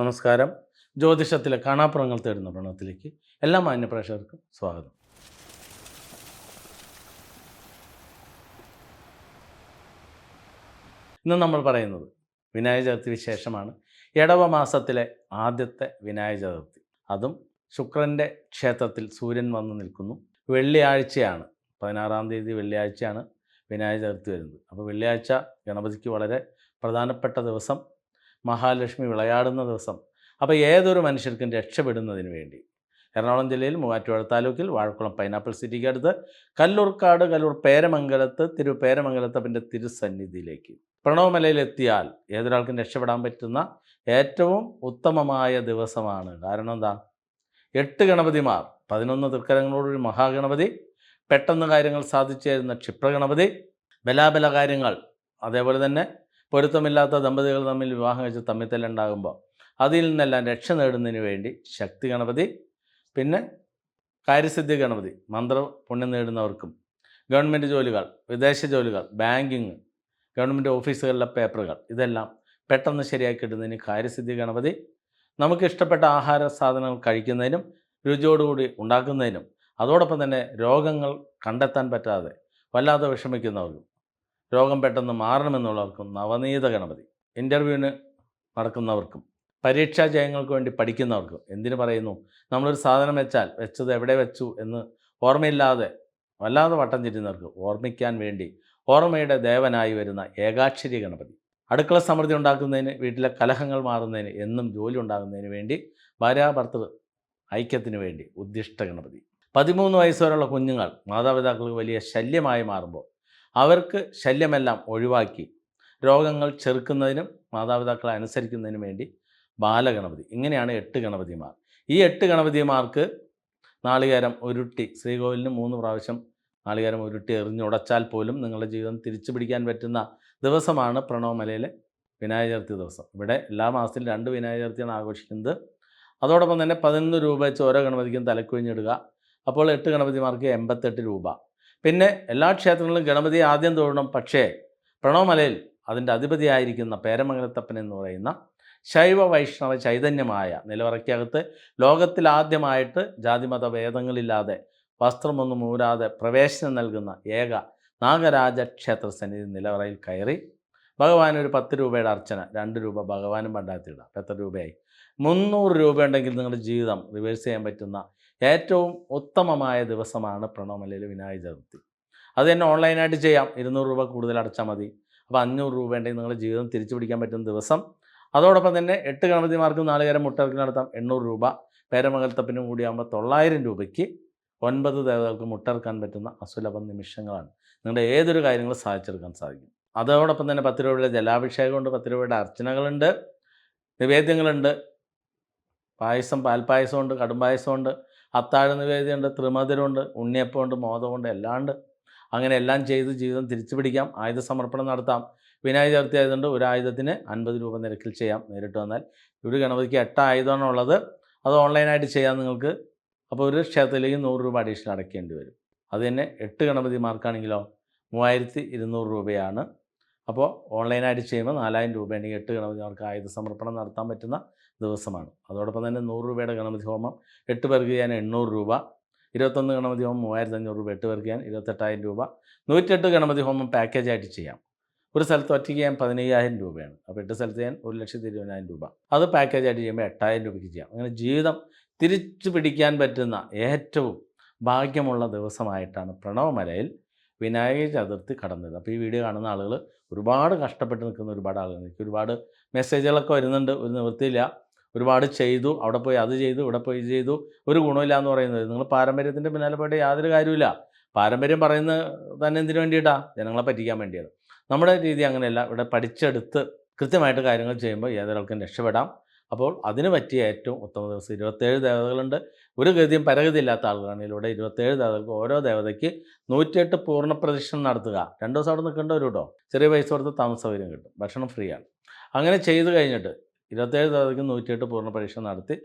നമസ്കാരം. ജ്യോതിഷത്തിലെ കാണാപ്പുറങ്ങൾ തേടുന്ന പ്രണവത്തിലേക്ക് എല്ലാ മാന്യ പ്രേക്ഷകർക്കും സ്വാഗതം. ഇന്ന് നമ്മൾ പറയുന്നത് വിനായക ചതുർത്ഥി വിശേഷമാണ്. ഇടവ മാസത്തിലെ ആദ്യത്തെ വിനായക ചതുർത്ഥി. അതും ശുക്രന്റെ ക്ഷേത്രത്തിൽ സൂര്യൻ വന്നു നിൽക്കുന്നു. വെള്ളിയാഴ്ചയാണ്. പതിനാറാം തീയതി വെള്ളിയാഴ്ചയാണ് വിനായക ചതുർത്ഥി വരുന്നത്. അപ്പോൾ വെള്ളിയാഴ്ച ഗണപതിക്ക് വളരെ പ്രധാനപ്പെട്ട ദിവസം. മഹാലക്ഷ്മി വിളയാടുന്ന ദിവസം. അപ്പോൾ ഏതൊരു മനുഷ്യർക്കും രക്ഷപ്പെടുന്നതിന് വേണ്ടി. എറണാകുളം ജില്ലയിൽ മൂവാറ്റുപുഴ താലൂക്കിൽ വാഴക്കുളം പൈനാപ്പിൾ സിറ്റിക്ക് അടുത്ത് കല്ലൂർക്കാട് കല്ലൂർ പേരമംഗലത്ത് തിരു പേരമംഗലത്തപ്പന്റെ തിരുസന്നിധിയിലേക്ക്. പ്രണവമലയിലെത്തിയാൽ ഏതൊരാൾക്കും രക്ഷപ്പെടാൻ പറ്റുന്ന ഏറ്റവും ഉത്തമമായ ദിവസമാണ്. കാരണം എന്താ? എട്ട് ഗണപതിമാർ പതിനൊന്ന് തൃക്കരങ്ങളോടൊരു മഹാഗണപതി പെട്ടെന്ന് കാര്യങ്ങൾ സാധിച്ചു തരുന്ന ക്ഷിപ്രഗണപതി ബലാബല കാര്യങ്ങൾ അതേപോലെ തന്നെ പൊരുത്തമില്ലാത്ത ദമ്പതികൾ തമ്മിൽ വിവാഹം കഴിച്ച് തമ്മിത്തല്ലുണ്ടാകുമ്പോൾ അതിൽ നിന്നെല്ലാം രക്ഷ നേടുന്നതിന് വേണ്ടി ശക്തി ഗണപതി പിന്നെ കാര്യസിദ്ധി ഗണപതി മന്ത്ര പുണ്യം നേടുന്നവർക്കും ഗവൺമെന്റ് ജോലികൾ വിദേശ ജോലികൾ ബാങ്കിങ് ഗവൺമെന്റ് ഓഫീസുകളിലെ പേപ്പറുകൾ ഇതെല്ലാം പെട്ടെന്ന് ശരിയാക്കി കിട്ടുന്നതിന് കാര്യസിദ്ധി ഗണപതി. നമുക്ക് ഇഷ്ടപ്പെട്ട ആഹാര സാധനങ്ങൾ കഴിക്കുന്നതിനും രുചിയോടുകൂടി ഉണ്ടാക്കുന്നതിനും അതോടൊപ്പം തന്നെ രോഗങ്ങൾ കണ്ടെത്താൻ പറ്റാതെ വല്ലാതെ വിഷമിക്കുന്നവർക്കും രോഗം പെട്ടെന്ന് മാറണമെന്നുള്ളവർക്കും നവനീത ഗണപതി. ഇന്റർവ്യൂവിന് നടക്കുന്നവർക്കും പരീക്ഷാ ജയങ്ങൾക്ക് വേണ്ടി പഠിക്കുന്നവർക്കും എന്തിനു പറയുന്നു? നമ്മളൊരു സാധനം വെച്ചാൽ വെച്ചത് എവിടെ വെച്ചു എന്ന് ഓർമ്മയില്ലാതെ വല്ലാതെ വട്ടം തിരിയുന്നവർക്ക് ഓർമ്മിക്കാൻ വേണ്ടി ഓർമ്മയുടെ ദേവനായി വരുന്ന ഏകാക്ഷരി ഗണപതി. അടുക്കള സമൃദ്ധി ഉണ്ടാക്കുന്നതിന് വീട്ടിലെ കലഹങ്ങൾ മാറുന്നതിന് എന്നും ജോലി ഉണ്ടാകുന്നതിന് വേണ്ടി ഭാര്യാഭർത്തൃ ഐക്യത്തിന് വേണ്ടി ഉദ്ദിഷ്ട ഗണപതി. പതിമൂന്ന് വയസ്സ് വരെയുള്ള കുഞ്ഞുങ്ങൾ മാതാപിതാക്കൾക്ക് വലിയ ശല്യമായി മാറുമ്പോൾ അവർക്ക് ശല്യമെല്ലാം ഒഴിവാക്കി. രോഗങ്ങൾ ചെറുക്കുന്നതിനും മാതാപിതാക്കളെ അനുസരിക്കുന്നതിനും വേണ്ടി ബാലഗണപതി ഇങ്ങനെയാണ് എട്ട് ഗണപതിമാർ. ഈ എട്ട് ഗണപതിമാർക്ക് നാളികേരം ഉരുട്ടി ശ്രീകോവിലിന് മൂന്ന് പ്രാവശ്യം നാളികേരം ഉരുട്ടി എറിഞ്ഞുടച്ചാൽ പോലും നിങ്ങളുടെ ജീവിതം തിരിച്ചു പിടിക്കാൻ പറ്റുന്ന ദിവസമാണ് പ്രണവമലയിലെ വിനായക ചതുർത്ഥി ദിവസം. ഇവിടെ എല്ലാ മാസത്തിലും രണ്ട് വിനായക ചതുർത്ഥിയാണ് ആഘോഷിക്കുന്നത്. അതോടൊപ്പം തന്നെ പതിനൊന്ന് രൂപ വെച്ച് ഓരോ ഗണപതിക്കും തലക്കുഴിഞ്ഞിടുക. അപ്പോൾ എട്ട് ഗണപതിമാർക്ക് എൺപത്തെട്ട് രൂപ. പിന്നെ എല്ലാ ക്ഷേത്രങ്ങളിലും ഗണപതി ആദ്യം തൊഴണം പക്ഷേ പ്രണവമലയിൽ അതിന്റെ അധിപതിയായിരിക്കുന്ന പേരമംഗലത്തപ്പൻ എന്ന് പറയുന്ന ശൈവ വൈഷ്ണവ ചൈതന്യമായ നിലവറയ്ക്കകത്ത് ലോകത്തിലാദ്യമായിട്ട് ജാതിമത ഭേദങ്ങളില്ലാതെ വസ്ത്രമൊന്നും ഊരാതെ പ്രവേശനം നൽകുന്ന ഏക നാഗരാജ ക്ഷേത്ര സന്നിധി നിലവറയിൽ കയറി ഭഗവാൻ ഒരു പത്ത് രൂപയുടെ അർച്ചന രണ്ട് രൂപ ഭഗവാനും പണ്ടാത്തിയിടാം. എത്ര രൂപയായി? മുന്നൂറ് രൂപ ഉണ്ടെങ്കിൽ നിങ്ങളുടെ ജീവിതം റിവേഴ്സ് ചെയ്യാൻ പറ്റുന്ന ഏറ്റവും ഉത്തമമായ ദിവസമാണ് പ്രണോമലയിൽ വിനായക ചതുർത്ഥി. അത് തന്നെ ഓൺലൈനായിട്ട് ചെയ്യാം. ഇരുന്നൂറ് രൂപ കൂടുതൽ അടച്ചാൽ മതി. അപ്പോൾ അഞ്ഞൂറ് രൂപ ഉണ്ടെങ്കിൽ നിങ്ങളുടെ ജീവിതം തിരിച്ചു പിടിക്കാൻ പറ്റുന്ന ദിവസം. അതോടൊപ്പം തന്നെ എട്ട് നാല് നാലുകരം മുട്ടർക്ക് നടത്താം എണ്ണൂറ് രൂപ. പേരമകൽത്തപ്പിനും കൂടിയാകുമ്പോൾ തൊള്ളായിരം രൂപയ്ക്ക് ഒൻപത് ദേവതകൾക്ക് മുട്ടർക്കാൻ പറ്റുന്ന അസുലഭ നിമിഷങ്ങളാണ്. നിങ്ങളുടെ ഏതൊരു കാര്യങ്ങളും സാധിച്ചെടുക്കാൻ സാധിക്കും. അതോടൊപ്പം തന്നെ പത്ത് രൂപയുടെ ജലാഭിഷേകമുണ്ട് പത്ത് രൂപയുടെ അർച്ചനകളുണ്ട് നിവേദ്യങ്ങളുണ്ട്. പായസം പാൽപ്പായസമുണ്ട് കടുംപായസമുണ്ട് അത്താഴ നിവേദ്യമുണ്ട് ത്രിമധുരമുണ്ട് ഉണ്ണിയപ്പമുണ്ട് മോദമുണ്ട് എല്ലാണ്ട്. അങ്ങനെ എല്ലാം ചെയ്ത് ജീവിതം തിരിച്ചു പിടിക്കാം. ആയുധ സമർപ്പണം നടത്താം. വിനായക ചതുർത്ഥി ആയതുകൊണ്ട് ഒരു ആയുധത്തിന് അൻപത് രൂപ നിരക്കിൽ ചെയ്യാം. നേരിട്ട് വന്നാൽ ഒരു ഗണപതിക്ക് എട്ട് ആയുധമാണ് ഉള്ളത്. അത് ഓൺലൈനായിട്ട് ചെയ്യാം നിങ്ങൾക്ക്. അപ്പോൾ ഒരു ക്ഷേത്രത്തിലേക്ക് നൂറ് രൂപ അഡീഷണൽ അടയ്ക്കേണ്ടി വരും. അത് തന്നെ എട്ട് ഗണപതിമാർക്കാണെങ്കിലോ മൂവായിരത്തി ഇരുന്നൂറ് രൂപയാണ്. അപ്പോൾ ഓൺലൈനായിട്ട് ചെയ്യുമ്പോൾ നാലായിരം രൂപയാണെങ്കിൽ എട്ട് ഗണപതിമാർക്ക് ആയുധ സമർപ്പണം നടത്താൻ പറ്റുന്ന ദിവസമാണ്. അതോടൊപ്പം തന്നെ നൂറ് രൂപയുടെ ഗണപതി ഹോമം എട്ട് പേർക്ക് ചെയ്യാൻ എണ്ണൂറ് രൂപ. ഇരുപത്തൊന്ന് ഗണപതി ഹോമം മൂവായിരത്തി അഞ്ഞൂറ് രൂപ എട്ട് പേർക്ക് ചെയ്യാൻ ഇരുപത്തെട്ടായിരം രൂപ. നൂറ്റെട്ട് ഗണപതി ഹോമം പാക്കേജായിട്ട് ചെയ്യാം. ഒരു സ്ഥലത്ത് ഒറ്റയ്ക്ക് ചെയ്യാൻ പതിനയ്യായിരം രൂപയാണ്. അപ്പോൾ എട്ട് സ്ഥലത്ത് ചെയ്യാൻ ഒരു ലക്ഷത്തി ഇരുപതിനായിരം രൂപ. അത് പാക്കേജായിട്ട് ചെയ്യുമ്പോൾ എട്ടായിരം രൂപയ്ക്ക് ചെയ്യാം. അങ്ങനെ ജീവിതം തിരിച്ചു പിടിക്കാൻ പറ്റുന്ന ഏറ്റവും ഭാഗ്യമുള്ള ദിവസമായിട്ടാണ് പ്രണവമലയിൽ വിനായക ചതുർത്ഥി കടന്നത്. അപ്പോൾ ഈ വീഡിയോ കാണുന്ന ആളുകൾ ഒരുപാട് കഷ്ടപ്പെട്ട് നിൽക്കുന്ന ഒരുപാട് ആളുകൾ എനിക്ക് ഒരുപാട് മെസ്സേജുകളൊക്കെ വരുന്നുണ്ട്. ഒരു നിവൃത്തിയില്ല. ഒരുപാട് ചെയ്തു അവിടെ പോയി അത് ചെയ്തു ഇവിടെ പോയി ചെയ്തു. ഒരു ഗുണമില്ല എന്ന് പറയുന്നത്. നിങ്ങൾ പാരമ്പര്യത്തിന്റെ പിന്നാലെ പോയിട്ട് യാതൊരു കാര്യമില്ല പാരമ്പര്യം പറയുന്നത് തന്നെ എന്തിനു വേണ്ടിയിട്ടാണ് ജനങ്ങളെ പറ്റിക്കാൻ വേണ്ടിയാണ്. നമ്മുടെ രീതി അങ്ങനെയല്ല. ഇവിടെ പഠിച്ചെടുത്ത് കൃത്യമായിട്ട് കാര്യങ്ങൾ ചെയ്യുമ്പോൾ ഏതൊരാൾക്കും രക്ഷപ്പെടാം. അപ്പോൾ അതിന് പറ്റിയ ഏറ്റവും ഉത്തമ ദിവസം ഇരുപത്തേഴ് ദേവതകളുണ്ട്. ഒരു ഗതിയും പരഗതി ഇല്ലാത്ത ആളുകളാണ്. ഇതിലൂടെ ഇരുപത്തേഴ് ദേവതകൾക്ക് ഓരോ ദേവതയ്ക്ക് നൂറ്റിയെട്ട് പൂർണ പ്രദക്ഷിണം നടത്തുക. രണ്ട് ദിവസം അവിടെ നിൽക്കേണ്ടവരും കേട്ടോ. ചെറിയ പൈസ കൊടുത്ത് താമസ സൗകര്യം കിട്ടും. ഭക്ഷണം ഫ്രീ ആണ്. അങ്ങനെ ചെയ്തു കഴിഞ്ഞിട്ട് ഇരുപത്തേഴ് തീയതിക്ക് നൂറ്റിയെട്ട് പൂർണ പരീക്ഷ നടത്തി.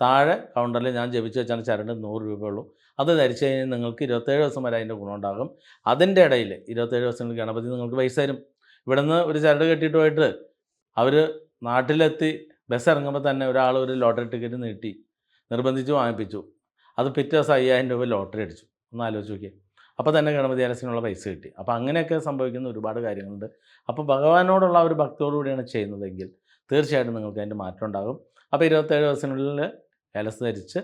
താഴെ കൗണ്ടറിൽ ഞാൻ ജപിച്ച് വെച്ചാൽ ചരണ്ട് നൂറ് രൂപയുള്ളൂ. അത് ധരിച്ചു കഴിഞ്ഞാൽ നിങ്ങൾക്ക് ഇരുപത്തേഴ് ദിവസം വരെ അതിന്റെ ഗുണമുണ്ടാകും. അതിന്റെ ഇടയിൽ ഇരുപത്തേഴ് ദിവസം ഗണപതി നിങ്ങൾക്ക് പൈസ തരും. ഇവിടുന്ന് ഒരു ചരട് കെട്ടിയിട്ട് പോയിട്ട് അവർ നാട്ടിലെത്തി ബസ് ഇറങ്ങുമ്പോൾ തന്നെ ഒരാൾ ഒരു ലോട്ടറി ടിക്കറ്റ് നീട്ടി നിർബന്ധിച്ച് വാങ്ങിപ്പിച്ചു. അത് പിറ്റേ ദിവസം അയ്യായിരം രൂപ ലോട്ടറി അടിച്ചു. ഒന്ന് ആലോചിച്ച് നോക്കിയേ. അപ്പോൾ തന്നെ ഗണപതി ആലസിനുള്ള പൈസ കിട്ടി. അപ്പോൾ അങ്ങനെയൊക്കെ സംഭവിക്കുന്ന ഒരുപാട് കാര്യങ്ങളുണ്ട്. അപ്പോൾ ഭഗവാനോടുള്ള ഒരു ഭക്തിയോടുകൂടിയാണ് ചെയ്യുന്നതെങ്കിൽ തീർച്ചയായിട്ടും നിങ്ങൾക്ക് അതിന്റെ മാറ്റം ഉണ്ടാകും. അപ്പോൾ ഇരുപത്തേഴ് ദിവസത്തിനുള്ളിൽ ഏലസ് ധരിച്ച്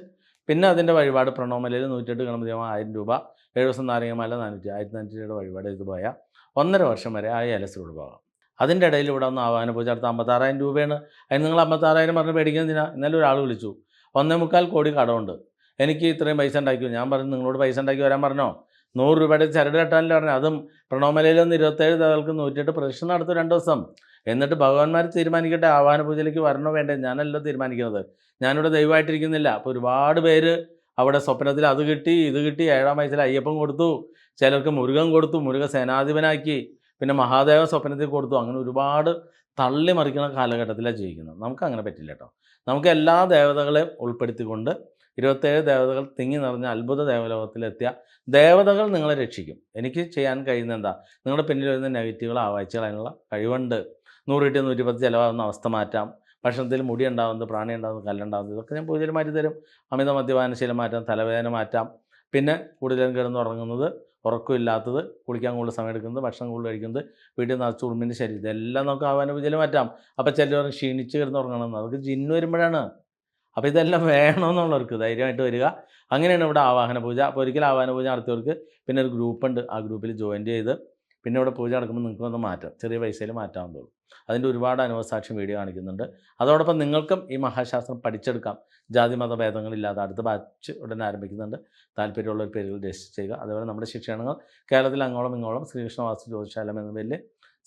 പിന്നെ അതിന്റെ വഴിപാട് പ്രണോമലയിൽ നൂറ്റെട്ട് ഗണപതി ഹോമം ആയിരം രൂപ ഏഴ് ദിവസം നാരങ്ങമാല നാനൂറ്റി ആയിരത്തി നാനൂറ്റി വഴിപാട് ഇത് പോയാൽ ഒന്നര വർഷം വരെ ആ ഏലസിലൂടെ പോകാം. അതിന്റെ ഇടയിൽ ഇവിടെ ഒന്ന് ആവാന പൂജ അടുത്ത് അമ്പത്താറായിരം രൂപയാണ്. അതിന് നിങ്ങൾ അമ്പത്താറായിരം പറഞ്ഞ് പേടിക്കുന്നതിനാ ഇന്നലെ ഒരാൾ വിളിച്ചു. ഒന്നേ മുക്കാൽ കോടി കടമുണ്ട്. എനിക്ക് ഇത്രയും പൈസ ഉണ്ടാക്കിയോ? ഞാൻ പറഞ്ഞു നിങ്ങളോട് പൈസ ഉണ്ടാക്കി വരാൻ പറഞ്ഞോ? നൂറ് രൂപയുടെ ചരട് കെട്ടാനില്ല പറഞ്ഞു അതും പ്രണോമലയിൽ പ്രണോമലയിലൊന്ന് ഇരുപത്തേഴ് തകൾക്ക് നൂറ്റിയെട്ട് പ്രദക്ഷിണം നടത്തും രണ്ട് ദിവസം. എന്നിട്ട് ഭഗവാന്മാർ തീരുമാനിക്കട്ടെ ആവാന പൂജയിലേക്ക് വരണോ വേണ്ടേ? ഞാനല്ല തീരുമാനിക്കുന്നത്. ഞാനിവിടെ ദൈവമായിട്ടിരിക്കുന്നില്ല. അപ്പോൾ ഒരുപാട് പേര് അവിടെ സ്വപ്നത്തിൽ അത് കിട്ടി ഇത് കിട്ടി ഏഴാം വയസ്സിൽ അയ്യപ്പൻ കൊടുത്തു. ചിലർക്ക് മുരുകൻ കൊടുത്തു മുരുക സേനാധിപനാക്കി. പിന്നെ മഹാദേവ സ്വപ്നത്തിൽ കൊടുത്തു. അങ്ങനെ ഒരുപാട് തള്ളി മറിക്കുന്ന കാലഘട്ടത്തിലാണ് ജീവിക്കുന്നത്. നമുക്ക് അങ്ങനെ പറ്റില്ല കേട്ടോ. നമുക്ക് എല്ലാ ദേവതകളെയും ഉൾപ്പെടുത്തിക്കൊണ്ട് ഇരുപത്തേഴ് ദേവതകൾ തിങ്ങി നിറഞ്ഞ അത്ഭുത ദേവലോകത്തിലെത്തിയ ദേവതകൾ നിങ്ങളെ രക്ഷിക്കും. എനിക്ക് ചെയ്യാൻ കഴിയുന്ന എന്താ? നിങ്ങളുടെ പിന്നിൽ വരുന്ന നെഗറ്റീവുകൾ ആവാഴ്ച കളയാനുള്ള കഴിവുണ്ട്. നൂറിട്ട് നൂറ്റിപ്പത്ത് ചിലവാകുന്ന അവസ്ഥ മാറ്റാം. ഭക്ഷണത്തിൽ മുടി ഉണ്ടാകുന്നത് പ്രാണി ഉണ്ടാകുന്നത് കല്ലുണ്ടാകുന്നത് ഇതൊക്കെ ഞാൻ പൂജയിൽ മാറ്റി തരും. അമിത മദ്യപാനശീലം മാറ്റാം തലവേദന മാറ്റാം. പിന്നെ കൂടുതലും കിടന്ന് ഉറങ്ങുന്നത് ഉറക്കമില്ലാത്തത് കുളിക്കാൻ കൂടുതൽ സമയം എടുക്കുന്നത് ഭക്ഷണം കൂടുതൽ കഴിക്കുന്നത് വീട്ടിൽ നിറച്ച് ഉറുമ്പിന്റെ ശരീരം. ഇതെല്ലാം നമുക്ക് ആവാന പൂജയിൽ മാറ്റാം. അപ്പോൾ ചിലവർ ക്ഷീണിച്ച് കിടന്ന് ഉറങ്ങണം അതൊക്കെ ജിന്ന് വരുമ്പോഴാണ്. അപ്പോൾ ഇതെല്ലാം വേണമെന്നുള്ളവർക്ക് ധൈര്യമായിട്ട് വരിക. അങ്ങനെയാണ് ഇവിടെ ആവാഹന പൂജ. അപ്പോൾ ഒരിക്കൽ ആവാഹന പൂജ നടത്തിയവർക്ക് പിന്നെ ഒരു ഗ്രൂപ്പ് ഉണ്ട്. ആ ഗ്രൂപ്പിൽ ജോയിൻ ചെയ്ത് പിന്നെ ഇവിടെ പൂജ നടക്കുമ്പോൾ നിങ്ങൾക്ക് ഒന്ന് മാറ്റാം. ചെറിയ പൈസയിൽ മാറ്റാവുന്നതുള്ളൂ അതിന്റെ ഒരുപാട് അനുഭവസാക്ഷ്യം വീഡിയോ കാണിക്കുന്നുണ്ട്. അതോടൊപ്പം നിങ്ങൾക്കും ഈ മഹാശാസ്ത്രം പഠിച്ചെടുക്കാം. ജാതി മത ഭേദങ്ങളില്ലാതെ അടുത്ത ബാച്ച് ഉടനെ ആരംഭിക്കുന്നുണ്ട്. താല്പര്യമുള്ള ഒരു പേരുകൾ രജിസ്റ്റർ ചെയ്യുക. അതുപോലെ നമ്മുടെ ശിക്ഷണങ്ങൾ കേരളത്തിൽ അങ്ങോളം ഇങ്ങോളം ശ്രീകൃഷ്ണ വാസ്തു ജ്യോതിശാലം എന്ന പേരിൽ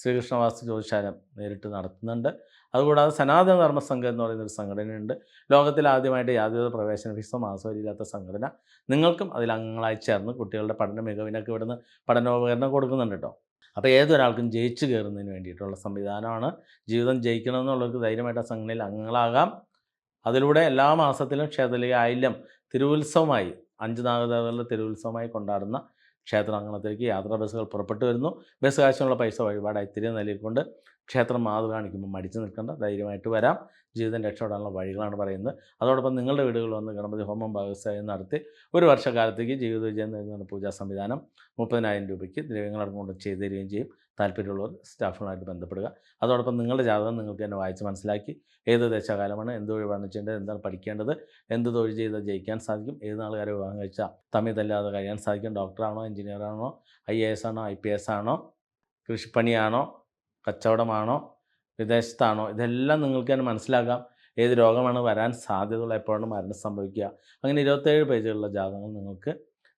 ശ്രീകൃഷ്ണ വാസ്തു ജ്യോതിശാലം നേരിട്ട് നടത്തുന്നുണ്ട്. അതുകൂടാതെ സനാതന ധർമ്മ സംഘം എന്ന് പറയുന്ന ഒരു സംഘടനയുണ്ട്. ലോകത്തിൽ ആദ്യമായിട്ട് യാതൊരു പ്രവേശന ഫീസോ മാസമില്ലാത്ത സംഘടന. നിങ്ങൾക്കും അതിൽ അംഗങ്ങളായി ചേർന്ന് കുട്ടികളുടെ പഠന മികവിനൊക്കെ ഇവിടുന്ന് പഠനോപകരണം കൊടുക്കുന്നുണ്ട് കേട്ടോ. അപ്പോൾ ഏതൊരാൾക്കും ജയിച്ചു കയറുന്നതിന് വേണ്ടിയിട്ടുള്ള സംവിധാനമാണ്. ജീവിതം ജയിക്കണമെന്നുള്ളവർക്ക് ധൈര്യമായിട്ട് ആ സംഘടനയിൽ അംഗങ്ങളാകാം. അതിലൂടെ എല്ലാ മാസത്തിലും ക്ഷേത്രത്തിലെ ആയില്യം തിരുവുത്സവമായി അഞ്ച് നാഗദേവതകളുടെ തിരുവുത്സവമായി കൊണ്ടാടുന്ന ക്ഷേത്രാങ്കണത്തിലേക്ക് യാത്രാ ബസ്സുകൾ പുറപ്പെട്ടു വരുന്നു. ബസ് കാശിനുള്ള പൈസ വഴിപാടായി തിരികെ നൽകിക്കൊണ്ട് ക്ഷേത്രം മാതൃ കാണിക്കുമ്പോൾ മടിച്ചു നിൽക്കേണ്ട ധൈര്യമായിട്ട് വരാം. ജീവിതം രക്ഷപ്പെടാനുള്ള വഴികളാണ് പറയുന്നത്. അതോടൊപ്പം നിങ്ങളുടെ വീടുകൾ വന്ന് ഗണപതി ഹോമം ഭാഗവസായം നടത്തി ഒരു വർഷക്കാലത്തേക്ക് ജീവിത വിജയം നേടുന്ന പൂജാ സംവിധാനം മുപ്പതിനായിരം രൂപയ്ക്ക് ദ്രവ്യങ്ങളടക്കം കൊണ്ട് ചെയ്തു തരികയും ചെയ്യും. താല്പര്യമുള്ളവർ സ്റ്റാഫുമായിട്ട് ബന്ധപ്പെടുക. അതോടൊപ്പം നിങ്ങളുടെ ജാതകം നിങ്ങൾക്ക് തന്നെ വായിച്ച് മനസ്സിലാക്കി ഏത് ദശകാലമാണ് എന്ത് വഴി ചെയ്യേണ്ടത് എന്താണ് പഠിക്കേണ്ടത് എന്ത് തൊഴിൽ ചെയ്താൽ ജയിക്കാൻ സാധിക്കും ഏത് നാളുകാരെ വിവാഹം കഴിച്ചാൽ തമ്മിൽ തല്ലാതെ കഴിയാൻ സാധിക്കും ഡോക്ടറാണോ എഞ്ചിനീയറാണോ ഐ എ എസ് ആണോ ഐ പി എസ് ആണോ കൃഷിപ്പണിയാണോ കച്ചവടമാണോ വിദേശത്താണോ ഇതെല്ലാം നിങ്ങൾക്ക് തന്നെ മനസ്സിലാക്കാം ഏത് രോഗമാണ് വരാൻ സാധ്യതയുള്ള എപ്പോഴാണ് മരണം സംഭവിക്കുക. അങ്ങനെ ഇരുപത്തേഴ് പേജുകളുള്ള ജാതകങ്ങൾ നിങ്ങൾക്ക്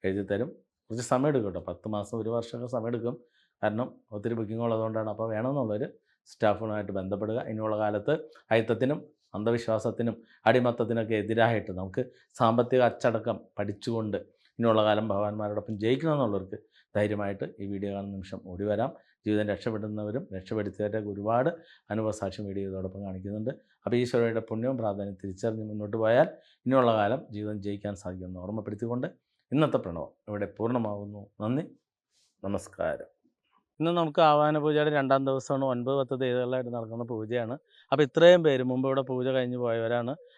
എഴുതി തരും കുറച്ച് സമയം എടുക്കും കേട്ടോ. പത്ത് മാസം ഒരു വർഷമൊക്കെ സമയം എടുക്കും കാരണം ഒത്തിരി ബുക്കിംഗ് ഉള്ളതുകൊണ്ടാണ് അപ്പോൾ വേണമെന്നുള്ളവർ സ്റ്റാഫുമായിട്ട് ബന്ധപ്പെടുക. ഇനിയുള്ള കാലത്ത് അയിത്തത്തിനും അന്ധവിശ്വാസത്തിനും അടിമത്തത്തിനൊക്കെ എതിരായിട്ട് നമുക്ക് സാമ്പത്തിക അച്ചടക്കം പഠിച്ചുകൊണ്ട് ഇനിയുള്ള കാലം ഭഗവാന്മാരോടൊപ്പം ജയിക്കണമെന്നുള്ളവർക്ക് ധൈര്യമായിട്ട് ഈ വീഡിയോ കാണുന്ന നിമിഷം ഓടി വരാം. ജീവിതം രക്ഷപ്പെടുന്നവരും രക്ഷപ്പെടുത്തിയവരൊക്കെ ഒരുപാട് അനുഭവസാക്ഷ്യം വീഡിയോ കാണിക്കുന്നുണ്ട്. അപ്പോൾ ഈശ്വരയുടെ പുണ്യവും പ്രാധാന്യം തിരിച്ചറിഞ്ഞ് മുന്നോട്ട് പോയാൽ ഇനിയുള്ള കാലം ജീവിതം ജയിക്കാൻ സാധിക്കുമെന്ന് ഓർമ്മപ്പെടുത്തിക്കൊണ്ട് ഇന്നത്തെ പ്രണവം ഇവിടെ പൂർണമാകുന്നു നന്ദി. നമസ്കാരം. ഇന്ന് നമുക്ക് ആവാന പൂജയുടെ രണ്ടാം ദിവസമാണ് ഒൻപത് പത്ത് തീയതികളിലായിട്ട് നടക്കുന്ന പൂജയാണ്. അപ്പോൾ ഇത്രയും പേര് മുമ്പ് ഇവിടെ പൂജ കഴിഞ്ഞ് പോയവരാണ്.